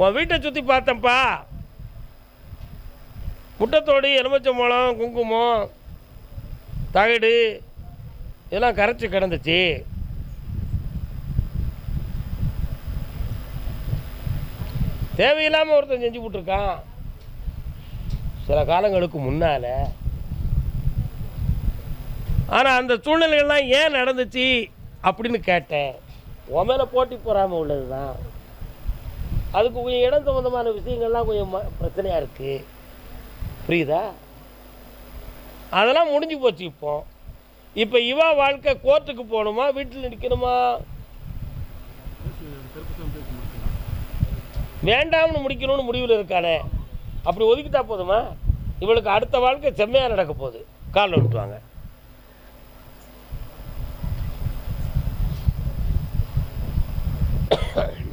உன் வீட்டை சுற்றி பார்த்தேன்ப்பா. முட்டத்தோடு எலுமிச்சம்பழம் குங்குமம் தகடு இதெல்லாம் கரைச்சி கிடந்துச்சு. தேவையில்லாமல் ஒருத்தன் செஞ்சு விட்டுருக்கான் சில காலங்களுக்கு முன்னால். ஆனால் அந்த சூழ்நிலைகள்லாம் ஏன் நடந்துச்சு அப்படின்னு கேட்டேன். உன் மேலே போட்டி போகாமல் உள்ளது தான் அதுக்கு கொஞ்சம் இடம் சம்மந்தமான விஷயங்கள்லாம் கொஞ்சம் பிரச்சனையாக இருக்குது புரியுதா? அதெல்லாம் முடிஞ்சு போச்சு இப்போ. இப்போ இவா வாழ்க்கை கோர்ட்டுக்கு போகணுமா வீட்டில் நிற்கணுமா வேண்டாம்னு முடிக்கணும்னு முடிவில் இருக்கானே. அப்படி ஒதுக்கிட்டா போதுமா? இவளுக்கு அடுத்த வாழ்க்கை செம்மையாக நடக்க போகுது. காலில் விட்டுவாங்க Sorry.